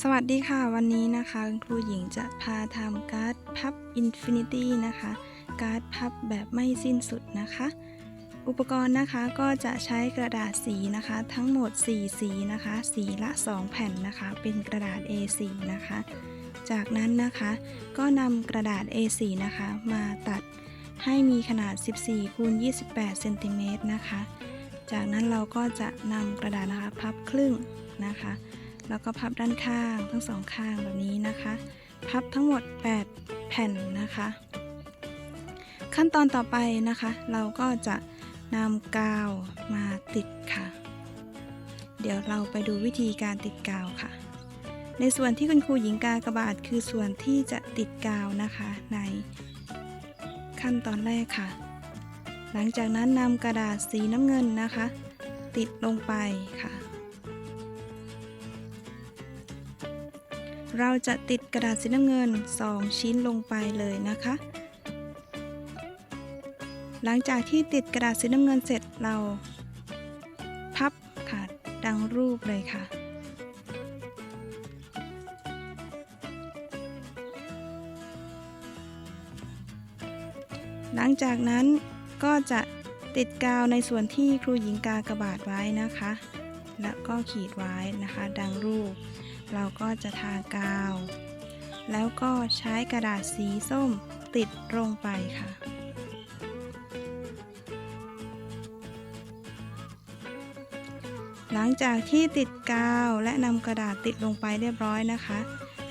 สวัสดีค่ะ วันนี้นะคะคุณครูหญิงจะพาทำการ์ดพับอินฟินิตี้นะคะ การ์ดพับแบบไม่สิ้นสุดนะคะ อุปกรณ์นะคะก็จะใช้กระดาษสีนะคะ ทั้งหมด 4 สีนะคะ สีละ 2 แผ่นนะคะ เป็นกระดาษ A4 นะคะ จากนั้นนะคะก็นำกระดาษ A4 นะคะ มาตัดให้มีขนาด 14คูณ28เซนติเมตรนะคะ จากนั้นเราก็จะนำกระดาษนะคะพับครึ่งนะคะ แล้วก็พับด้านข้างทั้งสองข้างแบบนี้นะคะ พับทั้งหมด 8 แผ่นนะคะ ขั้นตอนต่อไปนะคะ เราก็จะนำกาวมาติดค่ะ เดี๋ยวเราไปดูวิธีการติดกาวค่ะ ในส่วนที่คุณครูหญิงกากระบาดคือส่วนที่จะติดกาวนะคะในขั้นตอนแรกค่ะ หลังจากนั้นนำกระดาษสีน้ำเงินนะคะ ติดลงไปค่ะ เราจะติดกระดาษสีน้ำเงิน 2 ชิ้นลงไปเลยนะคะ หลังจากที่ติดกระดาษสีน้ำเงินเสร็จเราพับค่ะดังรูปเลยค่ะ หลังจากนั้นก็จะติดกาวในส่วนที่ครูหญิงกากระบาดไว้นะคะ แล้วก็ขีดไว้นะคะ ดังรูป เราก็จะทากาว แล้วก็ใช้กระดาษสีส้มติดลงไปค่ะ หลังจากที่ติดกาวและนำกระดาษติดลงไปเรียบร้อยนะคะ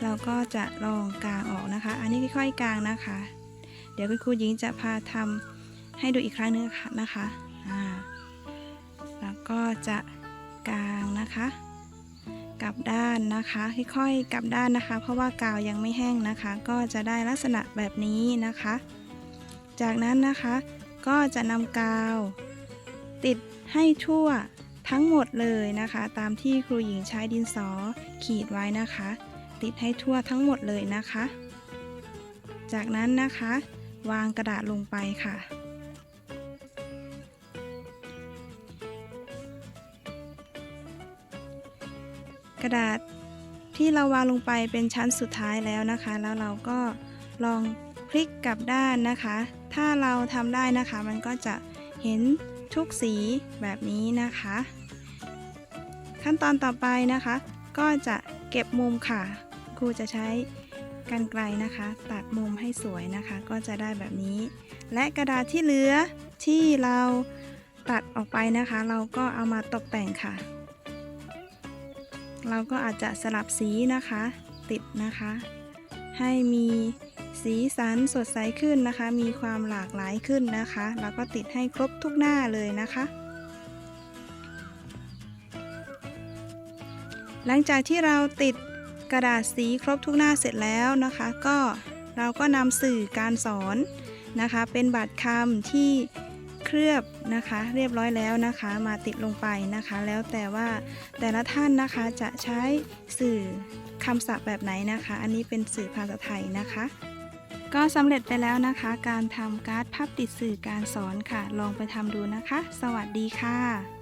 เราก็จะลองกางออกนะคะ อันนี้ค่อยๆกางนะคะ เดี๋ยวคุณครูหญิงจะพาทำให้ดูอีกครั้งนึงนะคะ แล้วก็จะกางนะคะ กลับด้านนะคะ ค่อยๆกลับด้านนะคะ เพราะว่ากาวยังไม่แห้งนะคะ ก็จะได้ลักษณะแบบนี้นะคะ จากนั้นนะคะก็จะนำกาว ติดให้ทั่วทั้งหมดเลยนะคะ ตามที่ครูหญิงใช้ดินสอขีดไว้นะคะ ติดให้ทั่วทั้งหมดเลยนะคะ จากนั้นนะคะ วางกระดาษลงไปค่ะ กระดาษที่เราวางลงไปเป็นชั้นสุดท้ายแล้วนะคะ แล้วเราก็ลองพลิกกลับด้านนะคะ ถ้าเราทำได้นะคะ มันก็จะเห็นทุกสีแบบนี้นะคะ ขั้นตอนต่อไปนะคะ ก็จะเก็บมุมค่ะครูจะใช้กรรไกรนะคะ ตัดมุมให้สวยนะคะ ก็จะได้แบบนี้ และกระดาษที่เหลือที่เราตัดออกไปนะคะ เราก็เอามาตกแต่งค่ะ เราก็อาจจะสลับสีนะคะ ติดนะคะ ให้มีสีสันสดใสขึ้นนะคะ มีความหลากหลายขึ้นนะคะ แล้วก็ติดให้ครบทุกหน้าเลยนะคะ หลังจากที่เราติดกระดาษสีครบทุกหน้าเสร็จแล้วนะคะ ก็เราก็นำสื่อการสอนนะคะ เป็นบัตรคำที่ เคลือบนะคะเรียบร้อยแล้วนะคะ มาติดลงไปนะคะ แล้วแต่ว่าแต่ละท่านนะคะจะใช้สื่อคำศัพท์แบบไหนนะคะ อันนี้เป็นสื่อภาษาไทยนะคะ ก็สำเร็จไปแล้วนะคะ การทำการ์ดพับติดสื่อการสอนค่ะ ลองไปทำดูนะคะ สวัสดีค่ะ